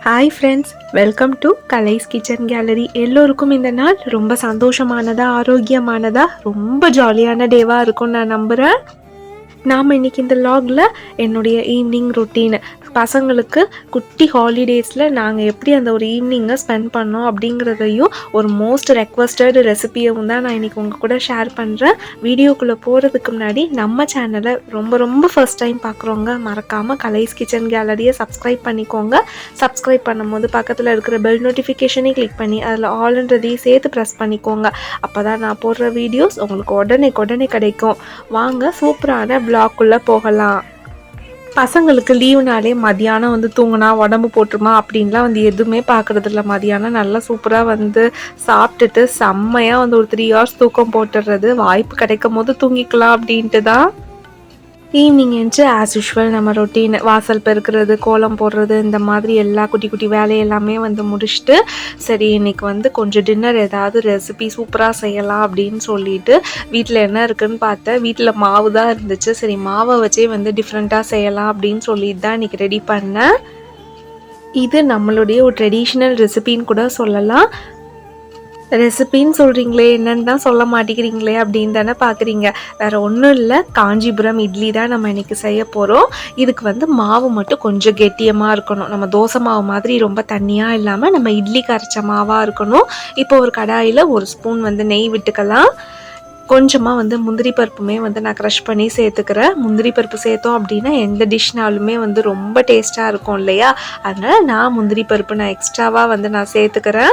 Hi friends welcome to Kalai's kitchen gallery எல்லோருக்கும் இந்த நாள் ரொம்ப சந்தோஷமானதா ஆரோக்கியமானதா ரொம்ப ஜாலியான டேவாக இருக்கும்னு நான் நம்புகிறேன் நாம் இன்னைக்கு இந்த லாகில் என்னுடைய ஈவினிங் ரொட்டீன் பசங்களுக்கு குட்டி ஹாலிடேஸில் நாங்கள் எப்படி அந்த ஒரு ஈவினிங்கை ஸ்பெண்ட் பண்ணோம் அப்படிங்கிறதையும் ஒரு மோஸ்ட் ரெக்வஸ்டட் ரெசிபியும் தான் நான் இன்னைக்கு உங்கள் கூட ஷேர் பண்ணுறேன் வீடியோக்குள்ளே போகிறதுக்கு முன்னாடி நம்ம சேனலை ரொம்ப ரொம்ப ஃபர்ஸ்ட் டைம் பார்க்குறவங்க மறக்காமல் கலைஸ் கிச்சன் கேலரியை சப்ஸ்கிரைப் பண்ணிக்கோங்க. சப்ஸ்கிரைப் பண்ணும்போது பக்கத்தில் இருக்கிற பெல் நோட்டிஃபிகேஷனே கிளிக் பண்ணி அதில் ஆல்ன்றதையும் சேர்த்து ப்ரெஸ் பண்ணிக்கோங்க. அப்போ தான் நான் போடுற வீடியோஸ் உங்களுக்கு உடனே உடனே கிடைக்கும். வாங்க சூப்பரான பிளாக்குள்ளே போகலாம். பசங்களுக்கு லீவுனாலே மதியானம் வந்து தூங்கினா உடம்பு போட்டுருமா அப்படின்லாம் வந்து எதுவுமே பார்க்குறதில்ல. மதியானம் நல்லா சூப்பராக வந்து சாப்பிட்டுட்டு செம்மையாக வந்து ஒரு த்ரீ ஹவர்ஸ் தூக்கம் போட்டுடுறது வாய்ப்பு கிடைக்கும் போது தூங்கிக்கலாம் அப்படின்ட்டு தான் ஈவினிங் என்று ஆஸ் யூஷுவல் நம்ம ரொட்டீன் வாசல் பெருக்கிறது கோலம் போடுறது இந்த மாதிரி எல்லா குட்டி குட்டி வேலையெல்லாமே வந்து முடிச்சுட்டு சரி இன்னைக்கு வந்து கொஞ்சம் டின்னர் ஏதாவது ரெசிபி சூப்பராக செய்யலாம் அப்படின்னு சொல்லிட்டு வீட்டில் என்ன இருக்குன்னு பார்த்தேன் வீட்டில் மாவு தான் இருந்துச்சு. சரி மாவை வச்சே வந்து டிஃப்ரெண்ட்டாக செய்யலாம் அப்படின்னு சொல்லிட்டு தான் இன்றைக்கி ரெடி பண்ணேன். இது நம்மளுடைய ஒரு ட்ரெடிஷ்னல் ரெசிபின்னு கூட சொல்லலாம். ரெசிபின்னு சொல்கிறீங்களே என்னென்னு தான் சொல்ல மாட்டேங்கிறீங்களே அப்படின்னு தானே பார்க்குறீங்க வேறு ஒன்றும் இல்லை காஞ்சிபுரம் இட்லி தான் நம்ம இன்றைக்கி செய்ய போகிறோம் இதுக்கு வந்து மாவு மட்டும் கொஞ்சம் கெட்டியமாக இருக்கணும். நம்ம தோசை மாவு மாதிரி ரொம்ப தண்ணியாக இல்லாமல் நம்ம இட்லி கரைச்ச மாவாக இருக்கணும். இப்போ ஒரு கடாயில் ஒரு ஸ்பூன் வந்து நெய் விட்டுக்கலாம். கொஞ்சமாக வந்து முந்திரி பருப்புமே வந்து நான் க்ரஷ் பண்ணி சேர்த்துக்கிறேன் முந்திரி பருப்பு சேர்த்தோம் அப்படின்னா எந்த டிஷ்னாலுமே வந்து ரொம்ப டேஸ்ட்டாக இருக்கும் இல்லையா? அதனால் நான் முந்திரி பருப்பு நான் எக்ஸ்ட்ராவாக வந்து நான் சேர்த்துக்கிறேன்.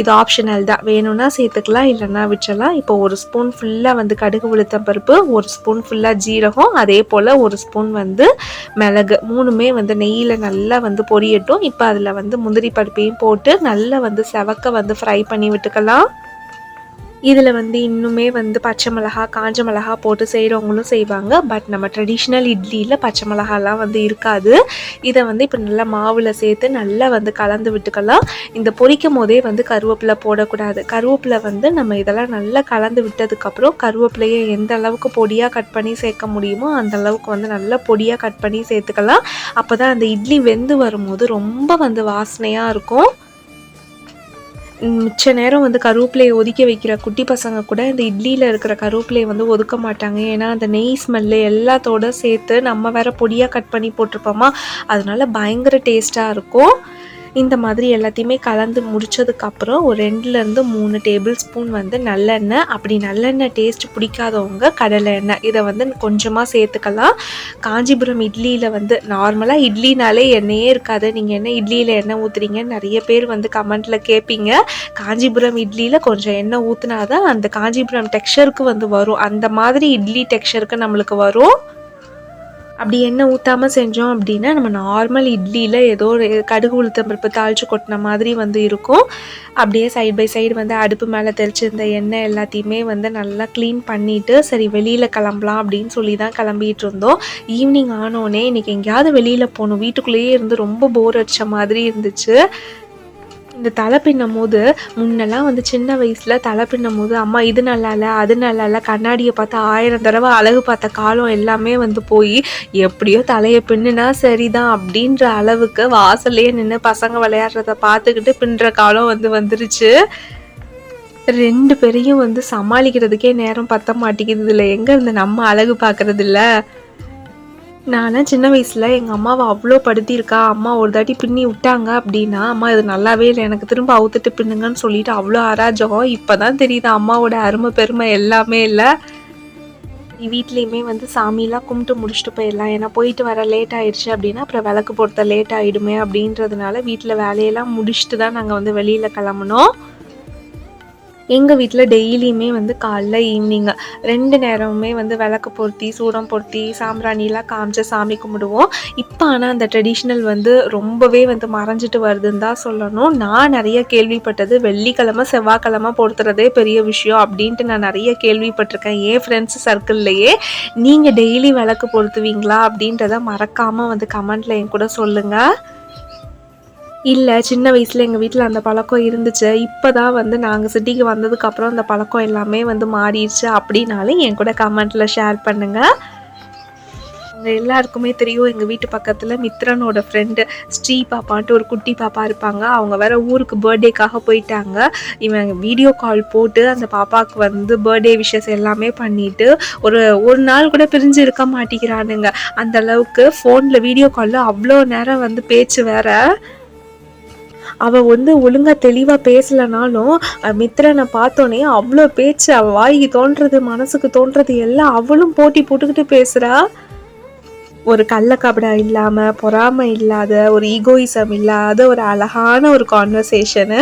இது ஆப்ஷனல் தான். வேணும்னா சேர்த்துக்கலாம் இல்லைன்னா விட்டுறலாம். இப்போ ஒரு ஸ்பூன் ஃபுல்லாக வந்து கடுகு உளுத்தம் பருப்பு ஒரு ஸ்பூன் ஃபுல்லாக ஜீரகம் அதே போல் ஒரு ஸ்பூன் வந்து மிளகு. மூணுமே வந்து நெய்யில் நல்லா வந்து பொரியட்டும். இப்போ அதில் வந்து முந்திரி பருப்பையும் போட்டு நல்லா வந்து செவக்க வந்து ஃப்ரை பண்ணி விட்டுக்கலாம். இதில் வந்து இன்னுமே வந்து பச்சை மிளகா காஞ்ச மிளகா போட்டு செய்கிறவங்களும் செய்வாங்க. பட் நம்ம ட்ரெடிஷ்னல் இட்லியில் பச்சை மிளகாலாம் வந்து இருக்காது. இதை வந்து இப்போ நல்லா மாவில் சேர்த்து நல்லா வந்து கலந்து விட்டுக்கலாம். இந்த பொரிக்கும் போதே வந்து கருவேப்பிலை போடக்கூடாது. கருவேப்பிலை வந்து நம்ம இதெல்லாம் நல்லா கலந்து விட்டதுக்கப்புறம் கருவேப்பிலையை எந்த அளவுக்கு பொடியாக கட் பண்ணி சேர்க்க முடியுமோ அந்த அளவுக்கு வந்து நல்லா பொடியாக கட் பண்ணி சேர்த்துக்கலாம். அப்போ தான் அந்த இட்லி வெந்து வரும்போது ரொம்ப வந்து வாசனையாக இருக்கும். மிச்ச நேரம் வந்து கருவேப்பிலையை ஒதுக்கி வைக்கிற குட்டி பசங்க கூட இந்த இட்லியில் இருக்கிற கருவேப்பிலையை வந்து ஒதுக்க மாட்டாங்க. ஏன்னா அந்த நெய் ஸ்மெல்லு எல்லாத்தோட சேர்த்து நம்ம வேற பொடியாக கட் பண்ணி போட்டிருப்போமா? அதனால பயங்கர டேஸ்ட்டாக இருக்கும். இந்த மாதிரி எல்லாத்தையுமே கலந்து முடிச்சதுக்கப்புறம் ஒரு ரெண்டுலேருந்து மூணு டேபிள் ஸ்பூன் வந்து நல்லெண்ணெய் அப்படி நல்லெண்ணெய் டேஸ்ட் பிடிக்காதவங்க கடலை எண்ணெய். இதை வந்து கொஞ்சமாக சேர்த்துக்கலாம். காஞ்சிபுரம் இட்லியில் வந்து நார்மலாக இட்லினாலே எண்ணெயே இருக்காது. நீங்கள் என்ன இட்லியில் எண்ணெய் ஊற்றுறீங்கன்னு நிறைய பேர் வந்து கமெண்ட்டில் கேட்பீங்க. காஞ்சிபுரம் இட்லியில் கொஞ்சம் எண்ணெய் ஊற்றினாதான் அந்த காஞ்சிபுரம் டெக்ஸ்சருக்கு வந்து வரும். அந்த மாதிரி இட்லி டெக்ஸ்சருக்கு நம்மளுக்கு வரும். அப்படி எண்ணெய் ஊற்றாமல் செஞ்சோம் அப்படின்னா நம்ம நார்மல் இட்லியில் ஏதோ ஒரு கடுகு உளுத்தம் பருப்பு தாளித்து கொட்டின மாதிரி வந்து இருக்கும். அப்படியே சைடு பை சைடு வந்து அடுப்பு மேலே தெளிச்சிருந்த எண்ணெய் எல்லாத்தையுமே வந்து நல்லா க்ளீன் பண்ணிவிட்டு சரி வெளியில் கிளம்பலாம் அப்படின்னு சொல்லி தான் கிளம்பிகிட்டு இருந்தோம். ஈவினிங் ஆனோடனே இன்றைக்கி எங்கேயாவது வெளியில் போகணும். வீட்டுக்குள்ளேயே இருந்து ரொம்ப போர் அடித்த மாதிரி இருந்துச்சு. இந்த தலை பின்னும் போது முன்னெல்லாம் வந்து சின்ன வயசில் தலை பின்னும் போது அம்மா இது நல்லா இல்லை அது நல்லா இல்லை கண்ணாடியை பார்த்து ஆயிரம் தடவை அழகு பார்த்த காலம் எல்லாமே வந்து போய் எப்படியோ தலையை பின்னுனா சரிதான் அப்படின்ற அளவுக்கு வாசல்லையே நின்று பசங்க விளையாடுறத பார்த்துக்கிட்டு பின்னுற காலம் வந்து வந்துருச்சு. ரெண்டு பேரையும் வந்து சமாளிக்கிறதுக்கே நேரம் பத்த மாட்டேங்குது இதில் எங்கே இருந்து நம்ம அழகு பார்க்கறதில்ல? நான்லாம் சின்ன வயசில் எங்கள் அம்மாவை அவ்வளோ படுத்தியிருக்கா. அம்மா ஒரு தாட்டி பின்னி விட்டாங்க அப்படின்னா அம்மா இது நல்லாவே இல்லை எனக்கு திரும்ப அவுத்துட்டு பின்னுங்கன்னு சொல்லிட்டு அவ்வளோ அராஜகம். இப்போ தான் தெரியுது அம்மாவோட அருமை பெருமை எல்லாமே இல்லை. வீட்லேயுமே வந்து சாமியெலாம் கும்பிட்டு முடிச்சுட்டு போயிடலாம். ஏன்னா போயிட்டு வர லேட் ஆயிடுச்சு அப்படின்னா அப்புறம் விளக்கு பொறுத்த லேட் ஆகிடுமே அப்படின்றதுனால வீட்டில் வேலையெல்லாம் முடிச்சுட்டு தான் நாங்கள் வந்து வெளியில் கிளம்புனோம். எங்கள் வீட்டில் டெய்லியுமே வந்து காலைல ஈவினிங் ரெண்டு நேரமுமே வந்து விளக்கு பொருத்தி சூடம் பொருத்தி சாம்பிராணிலாம் காமிச்சு சாமி கும்பிடுவோம். இப்போ ஆனால் அந்த ட்ரெடிஷ்னல் வந்து ரொம்பவே வந்து மறைஞ்சிட்டு வருதுன்னு தான் சொல்லணும். நான் நிறைய கேள்விப்பட்டது வெள்ளிக்கிழமை செவ்வாய்க்கிழமை பொறுத்துறதே பெரிய விஷயம் அப்படின்ட்டு நான் நிறைய கேள்விப்பட்டிருக்கேன். என் ஃப்ரெண்ட்ஸ் சர்க்கிள்லையே நீங்கள் டெய்லி விளக்கு பொருத்துவீங்களா அப்படின்றத மறக்காமல் வந்து கமெண்ட்டில் என் கூட சொல்லுங்கள் இல்லை சின்ன வயசில் எங்கள் வீட்டில் அந்த பழக்கம் இருந்துச்சு. இப்போ தான் வந்து நாங்கள் சிட்டிக்கு வந்ததுக்கப்புறம் அந்த பழக்கம் எல்லாமே வந்து மாறிடுச்சு அப்படின்னாலும் என் கூட கமெண்ட்டில் ஷேர் பண்ணுங்கள் உங்க எல்லாருக்குமே தெரியும் எங்கள் வீட்டு பக்கத்தில் மித்ரனோட ஃப்ரெண்டு ஸ்ரீ பாப்பான்ட்டு ஒரு குட்டி பாப்பா இருப்பாங்க. அவங்க வேற ஊருக்கு பர்த்டேக்காக போயிட்டாங்க. இவன் வீடியோ கால் போட்டு அந்த பாப்பாவுக்கு வந்து பர்த்டே விஷஸ் எல்லாமே பண்ணிட்டு ஒரு ஒரு நாள் கூட பிரிஞ்சு இருக்க மாட்டேங்கிறானுங்க. அந்த அளவுக்கு ஃபோனில் வீடியோ காலில் அவ்வளோ நேரம் வந்து பேச்சு வேற. அவள் வந்து ஒழுங்காக தெளிவாக பேசலனாலும் மித்ரனை பார்த்தோன்னே அவ்வளோ பேச்சு அவள் வாய்க்கு தோன்றது மனசுக்கு தோன்றது எல்லாம் அவளும் போட்டி போட்டுக்கிட்டு பேசுகிறா ஒரு கள்ளக்கபடா இல்லாமல் பொறாமை இல்லாத ஒரு ஈகோயிசம் இல்லாத ஒரு அழகான ஒரு கான்வர்சேஷனு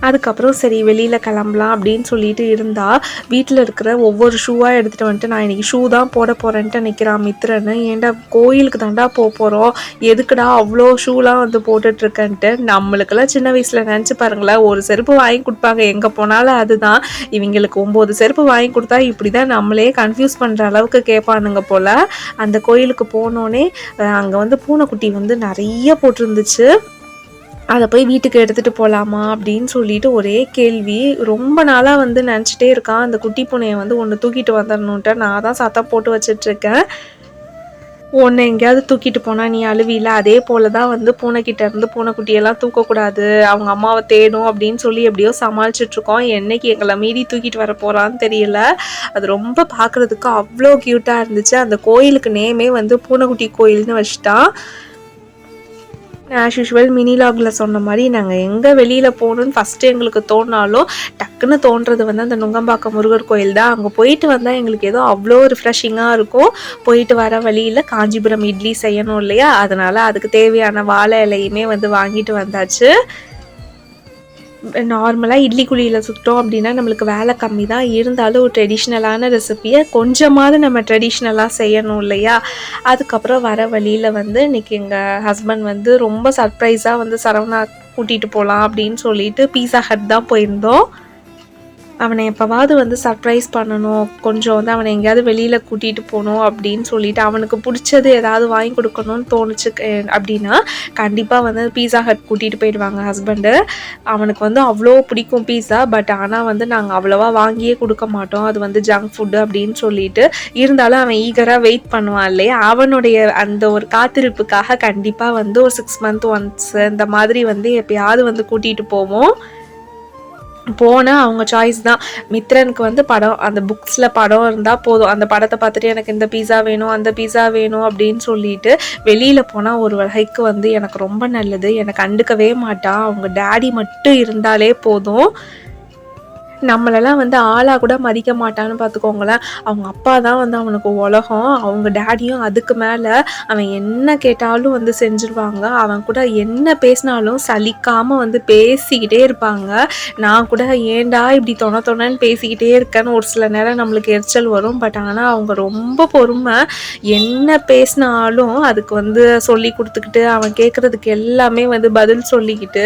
அதுக்கப்புறம் சரி வெளியில் கிளம்பலாம் அப்படின்னு சொல்லிட்டு இருந்தால் வீட்டில் இருக்கிற ஒவ்வொரு ஷூவாக எடுத்துகிட்டு வந்துட்டு நான் இன்னைக்கு ஷூ தான் போட போகிறேன்ட்டு நிற்கிறான் மித்திரன்னு ஏன்டா கோயிலுக்கு தாண்டா போக போகிறோம் எதுக்குடா அவ்வளோ ஷூலாம் வந்து போட்டுட்ருக்கேன்ட்டு? நம்மளுக்கெல்லாம் சின்ன வயசில் நினச்சி பாருங்களேன் ஒரு செருப்பு வாங்கி கொடுப்பாங்க. எங்கே போனாலும் அதுதான். இவங்களுக்கு ஒம்பது செருப்பு வாங்கி கொடுத்தா இப்படி தான் நம்மளே கன்ஃபியூஸ் பண்ணுற அளவுக்கு கேட்பானுங்க போல். அந்த கோயிலுக்கு போனோடனே அங்கே வந்து பூனைக்குட்டி வந்து நிறைய போட்டிருந்துச்சு. அதை போய் வீட்டுக்கு எடுத்துகிட்டு போகலாமா அப்படின்னு சொல்லிட்டு ஒரே கேள்வி. ரொம்ப நாளாக வந்து நினச்சிட்டே இருக்கான். அந்த குட்டி பூனையை வந்து ஒன்று தூக்கிட்டு வந்துடணுன்ட்டு நான் தான் சத்தம் போட்டு வச்சிட்ருக்கேன் ஒன்று எங்கேயாவது தூக்கிட்டு போனால் நீ அழுவியில் அதே போல தான் வந்து பூனைக்கிட்ட இருந்து பூனைக்குட்டியெல்லாம் தூக்கக்கூடாது. அவங்க அம்மாவை தேடும் அப்படின்னு சொல்லி எப்படியோ சமாளிச்சிட்ருக்கோம் என்னைக்கு எங்களை மீறி தூக்கிட்டு வர போகிறான்னு தெரியல. அது ரொம்ப பார்க்குறதுக்கு அவ்வளோ க்யூட்டாக இருந்துச்சு. அந்த கோயிலுக்கு நேமே வந்து பூனைக்குட்டி கோயில்னு வச்சுட்டான். ஆஸ் யூஷுவல் மினிலாகில் சொன்ன மாதிரி நாங்கள் எங்கே வெளியில் போகணுன்னு ஃபஸ்ட்டு எங்களுக்கு தோணாலும் டக்குன்னு தோன்றது வந்து அந்த நுங்கம்பாக்கம் முருகர் கோயில் தான். அங்கே போயிட்டு வந்தால் எங்களுக்கு ஏதோ அவ்வளோ ரிஃப்ரெஷிங்காக இருக்கும். போயிட்டு வர வழியில் காஞ்சிபுரம் இட்லி செய்யணும் இல்லையா? அதனால் அதுக்கு தேவையான வாழை இலையுமே வந்து வாங்கிட்டு வந்தாச்சு. நார்மலாக இட்லி குழியில் சுட்டோம் அப்படின்னா நம்மளுக்கு வேலை கம்மி தான் இருந்தாலும் ஒரு ட்ரெடிஷ்னலான ரெசிப்பியை கொஞ்சமாவது நம்ம ட்ரெடிஷ்னலாக செய்யணும் இல்லையா? அதுக்கப்புறம் வர வழியில் வந்து இன்றைக்கி எங்கள் ஹஸ்பண்ட் வந்து ரொம்ப சர்ப்ரைஸாக வந்து சரவணா கூட்டிகிட்டு போகலாம் அப்படின்னு சொல்லிட்டு பீஸா ஹட் தான் போயிருந்தோம். அவனை எப்போவாவது வந்து சர்ப்ரைஸ் பண்ணணும். கொஞ்சம் வந்து அவனை எங்கேயாவது வெளியில் கூட்டிகிட்டு போகணும் அப்படின்னு சொல்லிட்டு அவனுக்கு பிடிச்சது ஏதாவது வாங்கி கொடுக்கணும்னு தோணுச்சு அப்படின்னா கண்டிப்பாக வந்து பீஸா ஹட் கூட்டிகிட்டு போயிடுவாங்க ஹஸ்பண்டு அவனுக்கு வந்து அவ்வளோ பிடிக்கும் பீஸா பட் ஆனால் வந்து நாங்கள் அவ்வளோவா வாங்கியே கொடுக்க மாட்டோம். அது வந்து ஜங்க் ஃபுட்டு அப்படின்னு சொல்லிட்டு இருந்தாலும் அவன் ஈகராக வெயிட் பண்ணுவான் இல்லையா? அவனுடைய அந்த ஒரு காத்திருப்புக்காக கண்டிப்பாக வந்து ஒரு சிக்ஸ் மந்த் ஒன்ஸ் இந்த மாதிரி வந்து எப்பயாவது வந்து கூட்டிகிட்டு போவோம். போனால் அவங்க சாய்ஸ் தான். மித்ரனுக்கு வந்து படம் அந்த புக்ஸில் படம் இருந்தால் போதும். அந்த படத்தை பார்த்துட்டு எனக்கு இந்த பீஸா வேணும் அந்த பீஸா வேணும் அப்படின்னு சொல்லிட்டு வெளியில் போனால் ஒரு வகைக்கு வந்து எனக்கு ரொம்ப நல்லது. எனக்கு கண்டுக்கவே மாட்டான் அவங்க டேடி மட்டும் இருந்தாலே போதும். நம்மளெல்லாம் வந்து ஆளாக கூட மதிக்க மாட்டான்னு பார்த்துக்கோங்களேன். அவங்க அப்பா தான் வந்து அவனுக்கு உலகம். அவங்க டேடியும் அதுக்கு மேலே அவன் என்ன கேட்டாலும் வந்து செஞ்சுருவாங்க. அவன் கூட என்ன பேசினாலும் சலிக்காமல் வந்து பேசிக்கிட்டே இருப்பாங்க. நான் கூட ஏன்டா இப்படி தொண தொணன்னு பேசிக்கிட்டே இருக்கேன்னு ஒரு சில நேரம் நம்மளுக்கு எரிச்சல் வரும். பட் ஆனால் அவங்க ரொம்ப பொறுமை. என்ன பேசினாலும் அதுக்கு வந்து சொல்லி கொடுத்துக்கிட்டு அவன் கேட்குறதுக்கு எல்லாமே வந்து பதில் சொல்லிக்கிட்டு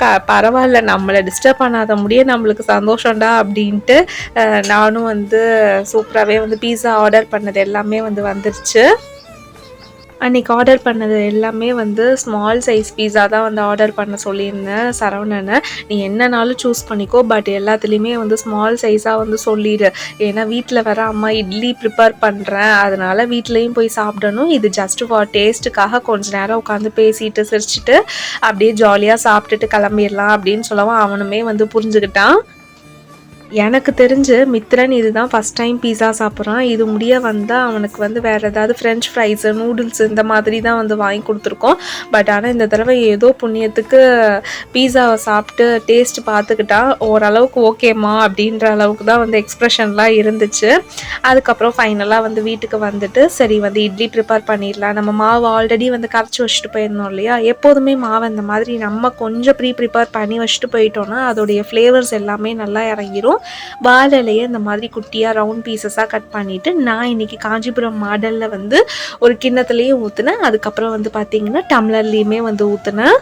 க பரவாயில்ல நம்மளை டிஸ்டர்ப் பண்ணாத முடிய நம்மளுக்கு சந்தோஷம்டா அப்படின்ட்டு நானும் வந்து சூப்பராகவே வந்து பீஸா ஆர்டர் பண்ணது எல்லாமே வந்து வந்துருச்சு. அன்னைக்கு ஆர்டர் பண்ணது எல்லாமே வந்து ஸ்மால் சைஸ் பீஸா தான் வந்து ஆர்டர் பண்ண சொல்லியிருந்தேன் சரவணனை. நீ என்னனாலும் சூஸ் பண்ணிக்கோ பட் எல்லாத்துலேயுமே வந்து ஸ்மால் சைஸாக வந்து சொல்லிடு. ஏன்னா வீட்டில் வர அம்மா இட்லி ப்ரிப்பேர் பண்ணுறேன் அதனால் வீட்லேயும் போய் சாப்பிடணும். இது ஜஸ்ட் ஃபார் டேஸ்ட்டுக்காக கொஞ்ச நேரம் உட்காந்து பேசிட்டு சிரிச்சிட்டு அப்படியே ஜாலியாக சாப்பிட்டுட்டு கிளம்பிடலாம் அப்படின்னு சொல்லவும் அவனுமே வந்து புரிஞ்சுக்கிட்டான். எனக்கு தெரிஞ்சு மித்ரன் இதுதான் ஃபஸ்ட் டைம் பீஸா சாப்பிட்றான். இது முடிய வந்தால் அவனுக்கு வந்து வேறு ஏதாவது ஃப்ரெஞ்ச் ஃப்ரைஸு நூடுல்ஸ் இந்த மாதிரி தான் வந்து வாங்கி கொடுத்துருக்கோம். பட் ஆனால் இந்த தடவை ஏதோ புண்ணியத்துக்கு பீஸாவை சாப்பிட்டு டேஸ்ட் பார்த்துக்கிட்டா ஓரளவுக்கு ஓகேம்மா அப்படின்ற அளவுக்கு தான் வந்து எக்ஸ்ப்ரெஷன்லாம் இருந்துச்சு. அதுக்கப்புறம் ஃபைனலாக வந்து வீட்டுக்கு வந்துட்டு சரி வந்து இட்லி ப்ரிப்பேர் பண்ணிடலாம். நம்ம மாவு ஆல்ரெடி வந்து கரைச்சி வச்சுட்டு போயிருந்தோம் இல்லையா? எப்போதுமே மாவு இந்த மாதிரி நம்ம கொஞ்சம் ப்ரீ ப்ரிப்பேர் பண்ணி வச்சுட்டு போயிட்டோன்னா அதோடைய ஃப்ளேவர்ஸ் எல்லாமே நல்லா இறங்கிரும். வாழை வாழலையே இந்த மாதிரி குட்டியாக ரவுண்ட் பீசஸாக கட் பண்ணிவிட்டு நான் இன்னைக்கு காஞ்சிபுரம் மாடலில் வந்து ஒரு கிண்ணத்துலேயே ஊற்றுனேன் அதுக்கப்புறம் வந்து பார்த்திங்கன்னா டம்ளர்லேயுமே வந்து ஊற்றுனேன்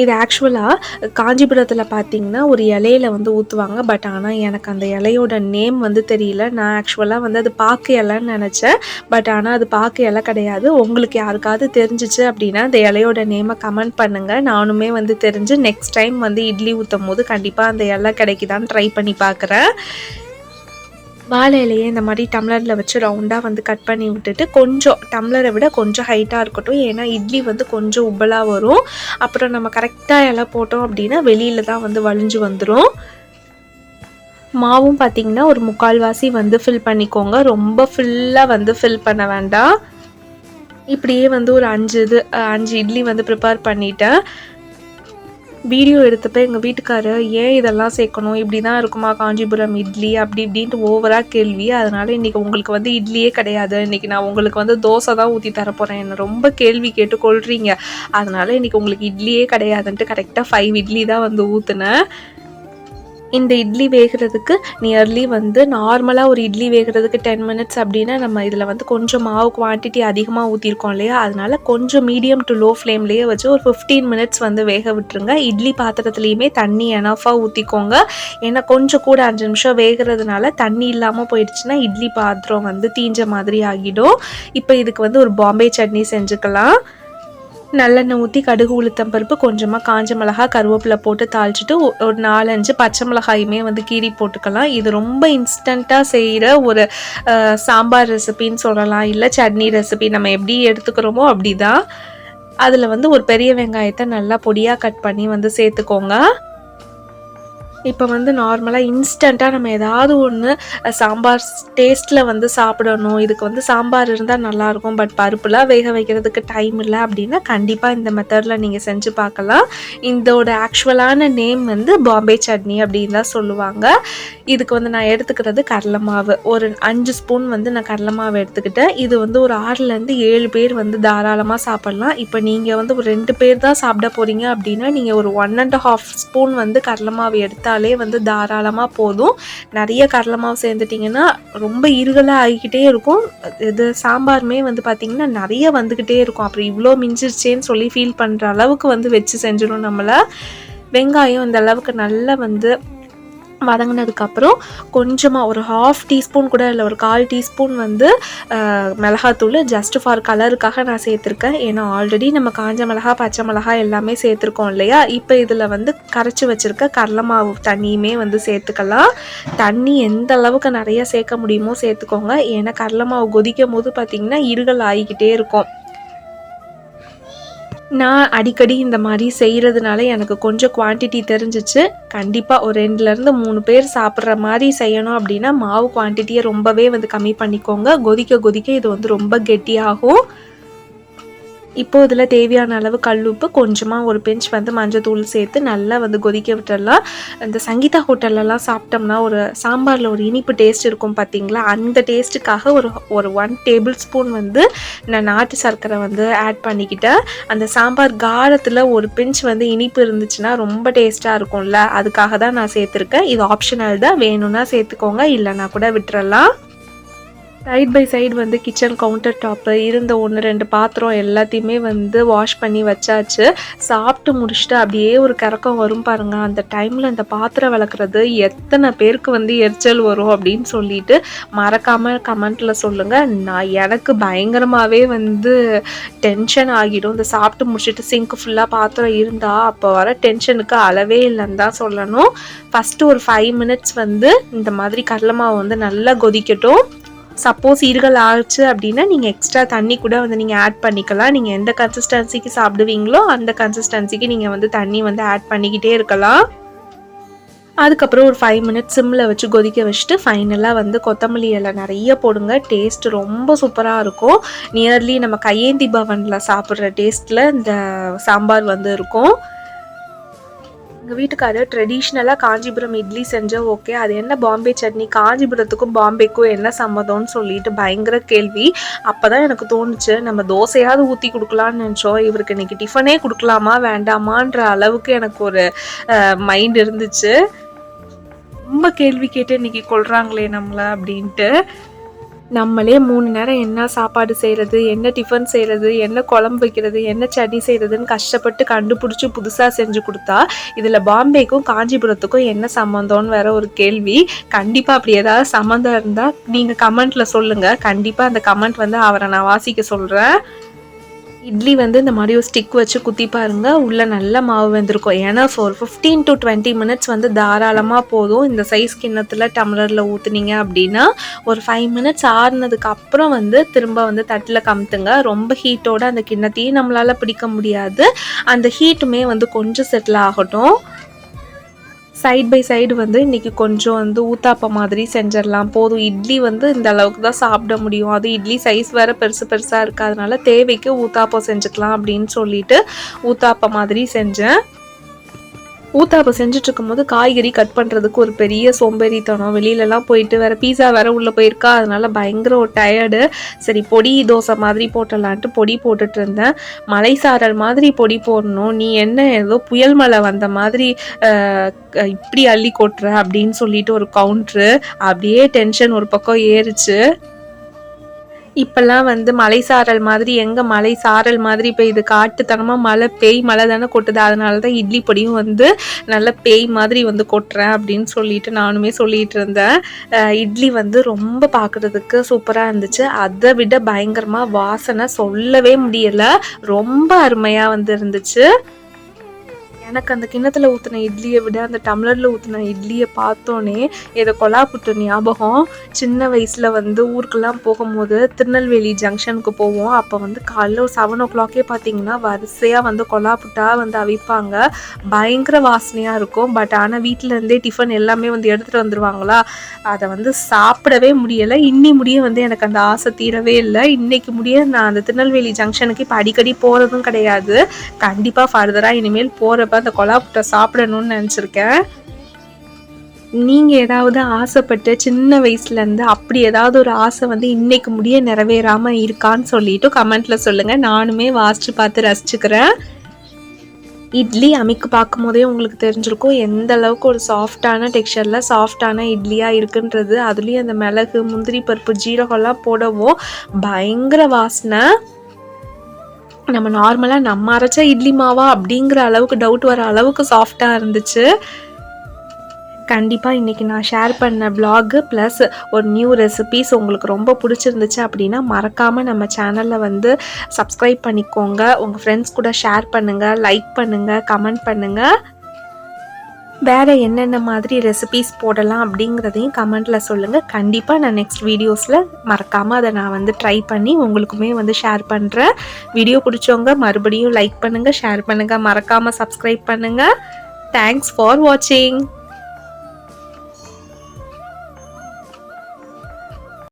இது ஆக்சுவலாக காஞ்சிபுரத்தில் பார்த்தீங்கன்னா ஒரு இலையில வந்து ஊற்றுவாங்க பட் ஆனால் எனக்கு அந்த இலையோட நேம் வந்து தெரியல. நான் ஆக்சுவலாக வந்து அது பாக்கு இலைன்னு நினச்சேன். பட் ஆனால் அது பாக்கு இலை கிடையாது. உங்களுக்கு யாருக்காவது தெரிஞ்சிச்சு அப்படின்னா அந்த இலையோட நேமை கமெண்ட் பண்ணுங்கள் நானுமே வந்து தெரிஞ்சு நெக்ஸ்ட் டைம் வந்து இட்லி ஊற்றும் போது கண்டிப்பாக அந்த இலை கிடைக்குதான்னு ட்ரை பண்ணி பார்க்குறேன் வாழை இலையை இந்த மாதிரி டம்ளரில் வச்சு ரவுண்டாக வந்து கட் பண்ணி விட்டுட்டு கொஞ்சம் டம்ளரை விட கொஞ்சம் ஹைட்டாக இருக்கட்டும். ஏன்னா இட்லி வந்து கொஞ்சம் உப்பலாக வரும். அப்புறம் நம்ம கரெக்டாக இலை போட்டோம் அப்படின்னா வெளியில் தான் வந்து வலிஞ்சு வந்துடும் மாவும் பார்த்தீங்கன்னா ஒரு முக்கால்வாசி வந்து ஃபில் பண்ணிக்கோங்க. ரொம்ப ஃபுல்லாக வந்து ஃபில் பண்ண வேண்டாம். இப்படியே வந்து ஒரு அஞ்சு இது அஞ்சு இட்லி வந்து ப்ரிப்பேர் பண்ணிட்டேன். வீடியோ எடுத்தப்ப எங்கள் வீட்டுக்காரர் ஏன் இதெல்லாம் சேர்க்கணும்? இப்படி தான் இருக்குமா காஞ்சிபுரம் இட்லி? அப்படி இப்படின்ட்டு ஓவராக கேள்வி. அதனால் இன்றைக்கி உங்களுக்கு வந்து இட்லியே கிடையாது. இன்றைக்கி நான் உங்களுக்கு வந்து தோசை தான் ஊற்றி தரப்போகிறேன் என்னை ரொம்ப கேள்வி கேட்டு கொள்றீங்க. அதனால் இன்றைக்கி உங்களுக்கு இட்லியே கிடையாதுன்ட்டு கரெக்டாக ஃபைவ் இட்லி தான் வந்து ஊற்றுனேன் இந்த இட்லி வேகிறதுக்கு நியர்லி வந்து நார்மலாக ஒரு இட்லி வேகிறதுக்கு டென் மினிட்ஸ் அப்படின்னா நம்ம இதில் வந்து கொஞ்சம் மாவு குவான்டிட்டி அதிகமாக ஊற்றிருக்கோம் இல்லையா? அதனால கொஞ்சம் மீடியம் டு லோ ஃப்ளேம்லேயே வச்சு ஒரு ஃபிஃப்டீன் மினிட்ஸ் வந்து வேக விட்டுருங்க. இட்லி பாத்திரத்துலேயுமே தண்ணி எனஃபாக ஊற்றிக்கோங்க ஏன்னா கொஞ்சம் கூட அஞ்சு நிமிஷம் வேகிறதுனால தண்ணி இல்லாமல் போயிடுச்சுன்னா இட்லி பாத்திரம் வந்து தீஞ்ச மாதிரி ஆகிடும். இப்போ இதுக்கு வந்து ஒரு பாம்பே சட்னி செஞ்சுக்கலாம். நல்லெண்ணெய் ஊற்றி கடுகு உளுத்தம் பருப்பு கொஞ்சமாக காஞ்ச மிளகா கருவேப்பிலை போட்டு தாளிச்சிட்டு ஒரு நாலஞ்சு பச்சை மிளகாயுமே வந்து கீறி போட்டுக்கலாம். இது ரொம்ப இன்ஸ்டண்ட்டாக செய்கிற ஒரு சாம்பார் ரெசிபின்னு சொல்லலாம். இல்லை சட்னி ரெசிபி நம்ம எப்படி எடுத்துக்கிறோமோ அப்படி தான் அதில் வந்து ஒரு பெரிய வெங்காயத்தை நல்லா பொடியாக கட் பண்ணி வந்து சேர்த்துக்கோங்க. இப்போ வந்து நார்மலாக இன்ஸ்டண்ட்டாக நம்ம ஏதாவது ஒன்று சாம்பார் டேஸ்ட்டில் வந்து சாப்பிடணும். இதுக்கு வந்து சாம்பார் இருந்தால் நல்லாயிருக்கும். பட் பருப்புலாம் வேக வைக்கிறதுக்கு டைம் இல்லை அப்படின்னா கண்டிப்பாக இந்த மெத்தடில் நீங்கள் செஞ்சு பார்க்கலாம். இதோட ஆக்சுவலான நேம் வந்து பாம்பே சட்னி அப்படின்னு தான் சொல்லுவாங்க. இதுக்கு வந்து நான் எடுத்துக்கிறது கடலை மாவு. ஒரு அஞ்சு ஸ்பூன் வந்து நான் கடலை மாவு எடுத்துக்கிட்டேன். இது வந்து ஒரு ஆறுலேருந்து ஏழு பேர் வந்து தாராளமாக சாப்பிட்லாம். இப்போ நீங்கள் வந்து ஒரு ரெண்டு பேர் தான் சாப்பிட போகிறீங்க அப்படின்னா நீங்கள் ஒரு ஒன் அண்ட் ஹாஃப் ஸ்பூன் வந்து கடலை மாவு எடுத்தாலே வந்து தாராளமாக போதும். நிறைய கடலை மாவு சேர்ந்துட்டிங்கன்னா ரொம்ப இருகலாக ஆகிக்கிட்டே இருக்கும். இது சாம்பாருமே வந்து பார்த்திங்கன்னா நிறைய வந்துக்கிட்டே இருக்கும். அப்புறம் இவ்வளோ மிஞ்சிருச்சேன்னு சொல்லி ஃபீல் பண்ணுற அளவுக்கு வந்து வச்சு செஞ்சிடும் நம்மளை. வெங்காயம் இந்த அளவுக்கு நல்லா வந்து வதங்கினதுக்கப்புறம் கொஞ்சமாக ஒரு ஹாஃப் டீஸ்பூன் கூட இல்லை ஒரு கால் டீஸ்பூன் வந்து மிளகாத்தூள் ஜஸ்ட் ஃபார் கலருக்காக நான் சேர்த்துருக்கேன். ஏன்னா ஆல்ரெடி நம்ம காஞ்ச மிளகா பச்சை மிளகா எல்லாமே சேர்த்துருக்கோம் இல்லையா? இப்போ இதில் வந்து கரைச்சி வச்சுருக்க கடலை மாவு தண்ணியுமே வந்து சேர்த்துக்கலாம். தண்ணி எந்த அளவுக்கு நிறைய சேர்க்க முடியுமோ சேர்த்துக்கோங்க. ஏன்னா கடலை மாவு கொதிக்கும் போது பார்த்திங்கன்னா இருகல் ஆகிக்கிட்டே இருக்கும். நான் அடிக்கடி இந்த மாதிரி செய்கிறதுனால எனக்கு கொஞ்சம் குவான்டிட்டி தெரிஞ்சிச்சு. கண்டிப்பாக ஒரு ரெண்டுலேருந்து மூணு பேர் சாப்பிட்ற மாதிரி செய்யணும் அப்படின்னா மாவு குவான்டிட்டியை ரொம்பவே வந்து கம்மி பண்ணிக்கோங்க. கொதிக்க கொதிக்க இது வந்து ரொம்ப கெட்டியாகும். இப்போ இதில் தேவையான அளவு கல் உப்பு கொஞ்சமாக ஒரு பெஞ்ச் வந்து மஞ்சத்தூள் சேர்த்து நல்லா வந்து கொதிக்க விட்டுடலாம். இந்த சங்கீதா ஹோட்டல்லலாம் சாப்பிட்டோம்னா ஒரு சாம்பாரில் ஒரு இனிப்பு டேஸ்ட் இருக்கும் பார்த்தீங்களா? அந்த டேஸ்ட்டுக்காக ஒரு ஒரு ஒன் டேபிள் ஸ்பூன் வந்து நான் நாட்டு சர்க்கரை வந்து ஆட் பண்ணிக்கிட்டேன். அந்த சாம்பார் காரத்தில் ஒரு பிஞ்ச் வந்து இனிப்பு இருந்துச்சுன்னா ரொம்ப டேஸ்ட்டாக இருக்கும்ல. அதுக்காக தான் நான் சேர்த்துருக்கேன். இது ஆப்ஷனல் தான். வேணும்னா சேர்த்துக்கோங்க இல்லைனா கூட விட்டுறலாம். சைட் பை சைடு வந்து கிச்சன் கவுண்டர் டாப்பு இருந்த ஒன்று ரெண்டு பாத்திரம் எல்லாத்தையுமே வந்து வாஷ் பண்ணி வச்சாச்சு. சாப்பிட்டு முடிச்சுட்டு அப்படியே ஒரு கறக்கம் வரும் பாருங்க. அந்த டைமில் அந்த பாத்திரம் விளக்குறது எத்தனை பேருக்கு வந்து எரிச்சல் வரும் அப்படின்னு சொல்லிட்டு மறக்காமல் கமெண்ட்டில் சொல்லுங்கள் நான் எனக்கு பயங்கரமாகவே வந்து டென்ஷன் ஆகிடும். இந்த சாப்பிட்டு முடிச்சுட்டு சிங்க் ஃபுல்லாக பாத்திரம் இருந்தால் அப்போ வர டென்ஷனுக்கு அளவே இல்லைன்னு தான் சொல்லணும். ஃபஸ்ட்டு ஒரு ஃபைவ் மினிட்ஸ் வந்து இந்த மாதிரி கடலை மாவு வந்து நல்லா கொதிக்கட்டும். சப்போஸ் ஈறுகள் ஆச்சு அப்படின்னா நீங்கள் எக்ஸ்ட்ரா தண்ணி கூட வந்து நீங்கள் ஆட் பண்ணிக்கலாம். நீங்கள் எந்த கன்சிஸ்டன்சிக்கு சாப்பிடுவீங்களோ அந்த கன்சிஸ்டன்சிக்கு நீங்கள் வந்து தண்ணி வந்து ஆட் பண்ணிக்கிட்டே இருக்கலாம். அதுக்கப்புறம் ஒரு ஃபைவ் மினிட்ஸ் சிம்மில் வச்சு கொதிக்க வச்சுட்டு ஃபைனலாக வந்து கொத்தமல்லி இலை நிறைய போடுங்க. டேஸ்ட் ரொம்ப சூப்பராக இருக்கும். நியர்லி நம்ம கையேந்தி பவனில் சாப்பிட்ற டேஸ்ட்டில் இந்த சாம்பார் வந்து இருக்கும். எங்கள் வீட்டுக்காரர் ட்ரெடிஷ்னலாக காஞ்சிபுரம் இட்லி செஞ்சால் ஓகே அது என்ன பாம்பே சட்னி? காஞ்சிபுரத்துக்கும் பாம்பேக்கும் என்ன சம்மதம்னு சொல்லிட்டு பயங்கர கேள்வி. அப்போ தான் எனக்கு தோணுச்சு நம்ம தோசையாவது ஊற்றி கொடுக்கலான்னு நினச்சோம். இவருக்கு இன்னைக்கு டிஃபனே கொடுக்கலாமா வேண்டாமான்ற அளவுக்கு எனக்கு ஒரு மைண்ட் இருந்துச்சு. ரொம்ப கேள்வி கேட்டு இன்னைக்கு கொள்றாங்களே நம்மளை அப்படின்ட்டு. நம்மளே மூணு நேரம் என்ன சாப்பாடு செய்கிறது என்ன டிஃபன் செய்கிறது என்ன குழம்பு வைக்கிறது என்ன சட்னி செய்கிறதுன்னு கஷ்டப்பட்டு கண்டுபிடிச்சி புதுசாக செஞ்சு கொடுத்தா இதில் பாம்பேக்கும் காஞ்சிபுரத்துக்கும் என்ன சம்மந்தம்னு வேற ஒரு கேள்வி. கண்டிப்பாக அப்படி ஏதாவது சம்மந்தம் இருந்தால் நீங்கள் கமெண்ட்டில் சொல்லுங்கள் கண்டிப்பாக அந்த கமெண்ட் வந்து அவரை நான் வாசிக்க சொல்கிறேன் இட்லி வந்து இந்த மாதிரி ஒரு ஸ்டிக் வச்சு குத்தி பாருங்க. உள்ள நல்ல மாவு வந்திருக்கும். ஏன்னா ஒரு ஃபிஃப்டீன் டு டுவெண்ட்டி மினிட்ஸ் வந்து தாராளமாக போதும். இந்த சைஸ் கிண்ணத்தில் டம்ளரில் ஊற்றுனீங்க அப்படின்னா ஒரு ஃபைவ் மினிட்ஸ் ஆறுனதுக்கு அப்புறம் வந்து திரும்ப வந்து தட்டில் கமுத்துங்க. ரொம்ப ஹீட்டோட அந்த கிண்ணத்தையும் நம்மளால் பிடிக்க முடியாது. அந்த ஹீட்டுமே வந்து கொஞ்சம் செட்டில் ஆகட்டும். சைட் பை சைடு வந்து இன்றைக்கி கொஞ்சம் வந்து ஊத்தாப்பம் மாதிரி செஞ்சிடலாம். போதும் இட்லி வந்து இந்த அளவுக்கு தான் சாப்பிட முடியும். அது இட்லி சைஸ் வேறு பெருசு பெருசாக இருக்காதனால தேவைக்கு ஊத்தாப்பம் செஞ்சுக்கலாம் அப்படின்னு சொல்லிட்டு ஊத்தாப்பம் மாதிரி செஞ்சேன். ஊத்தாப்பை செஞ்சுட்டு இருக்கும்போது காய்கறி கட் பண்ணுறதுக்கு ஒரு பெரிய சோம்பேறித்தனம். வெளியிலலாம் போயிட்டு வேறு பீஸா வேறு உள்ளே போயிருக்கா? அதனால பயங்கர ஒரு டயர்டு சரி பொடி தோசை மாதிரி போட்டலான்ட்டு பொடி போட்டுட்டு இருந்தேன் மலை சாரல் மாதிரி பொடி போடணும். நீ என்ன ஏதோ புயல் மலை வந்த மாதிரி இப்படி அள்ளி கொட்டுற அப்படின்னு சொல்லிட்டு ஒரு கவுண்ட்ரு அப்படியே டென்ஷன் ஒரு பக்கம் ஏறுச்சு. இப்போல்லாம் வந்து மலை சாரல் மாதிரி எங்கே மலை சாரல் மாதிரி இப்போ இது காட்டுத்தனமாக மழை பேய் மழை தானே கொட்டுது. அதனால தான் இட்லி பொடியும் வந்து நல்ல பேய் மாதிரி வந்து கொட்டுறேன் அப்படின்னு சொல்லிட்டு நானுமே சொல்லிட்டு இருந்தேன். இட்லி வந்து ரொம்ப பார்க்குறதுக்கு சூப்பராக இருந்துச்சு. அதை விட பயங்கரமாக வாசனை சொல்லவே முடியலை. ரொம்ப அருமையாக வந்து இருந்துச்சு. எனக்கு அந்த கிண்ணத்தில் ஊற்றின இட்லியை விட அந்த டம்ளரில் ஊற்றின இட்லியை பார்த்தோன்னே ஏதோ கொலாப்புட்டு ஞாபகம். சின்ன வயசில் வந்து ஊருக்கெல்லாம் போகும்போது திருநெல்வேலி ஜங்ஷனுக்கு போவோம். அப்போ வந்து காலைல ஒரு செவன் ஓ கிளாக்கே பார்த்தீங்கன்னா வரிசையாக வந்து கொலா புட்டாக வந்து அவிப்பாங்க. பயங்கர வாசனையாக இருக்கும். பட் ஆனால் வீட்டிலேருந்தே டிஃபன் எல்லாமே வந்து எடுத்துகிட்டு வந்துடுவாங்களா அதை வந்து சாப்பிடவே முடியலை. இன்னி முடிய வந்து எனக்கு அந்த ஆசை தீரவே இல்லை. இன்னைக்கு முடிய நான் அந்த திருநெல்வேலி ஜங்ஷனுக்கு இப்போ அடிக்கடி போகிறதும் கிடையாது. கண்டிப்பாக ஃபர்தராக இனிமேல் போகிறப்ப அந்த கொலாப்புட்டை சாப்பிடணும்னு நினச்சிருக்கேன். நீங்கள் ஏதாவது ஆசைப்பட்டு சின்ன வயசுலேருந்து அப்படி ஏதாவது ஒரு ஆசை வந்து இன்னைக்கு முடிய நிறைவேறாமல் இருக்கான்னு சொல்லிட்டு கமெண்ட்டில் சொல்லுங்கள் நானுமே வாசித்து பார்த்து ரசிச்சுக்கிறேன். இட்லி அமைக்கு பார்க்கும் போதே உங்களுக்கு தெரிஞ்சிருக்கும் எந்த அளவுக்கு ஒரு சாஃப்டான டெக்ஸ்சரில் சாஃப்டான இட்லியாக இருக்குன்றது. அதுலேயும் அந்த மிளகு முந்திரி பருப்பு ஜீரகம்லாம் போடவும் பயங்கர வாசனை. நம்ம நார்மலாக நம்ம அரைச்ச இட்லி மாவா அப்படிங்கிற அளவுக்கு டவுட் வர அளவுக்கு சாஃப்டாக இருந்துச்சு. கண்டிப்பாக இன்றைக்கி நான் ஷேர் பண்ண vlog ப்ளஸ் ஒரு நியூ ரெசிபீஸ் உங்களுக்கு ரொம்ப பிடிச்சிருந்துச்சு அப்படின்னா மறக்காமல் நம்ம சேனலில் வந்து சப்ஸ்கிரைப் பண்ணிக்கோங்க. உங்கள் ஃப்ரெண்ட்ஸ் கூட ஷேர் பண்ணுங்கள் லைக் பண்ணுங்கள் கமெண்ட் பண்ணுங்கள் வேறு என்னென்ன மாதிரி ரெசிபீஸ் போடலாம் அப்படிங்கிறதையும் கமெண்ட்டில் சொல்லுங்கள் கண்டிப்பாக நான் நெக்ஸ்ட் வீடியோஸில் மறக்காமல் அதை நான் வந்து ட்ரை பண்ணி உங்களுக்குமே வந்து ஷேர் பண்ணுறேன் வீடியோ பிடிச்சவங்க மறுபடியும் லைக் பண்ணுங்கள் ஷேர் பண்ணுங்கள் மறக்காமல் சப்ஸ்கிரைப் பண்ணுங்கள் தேங்க்ஸ் ஃபார் வாட்சிங்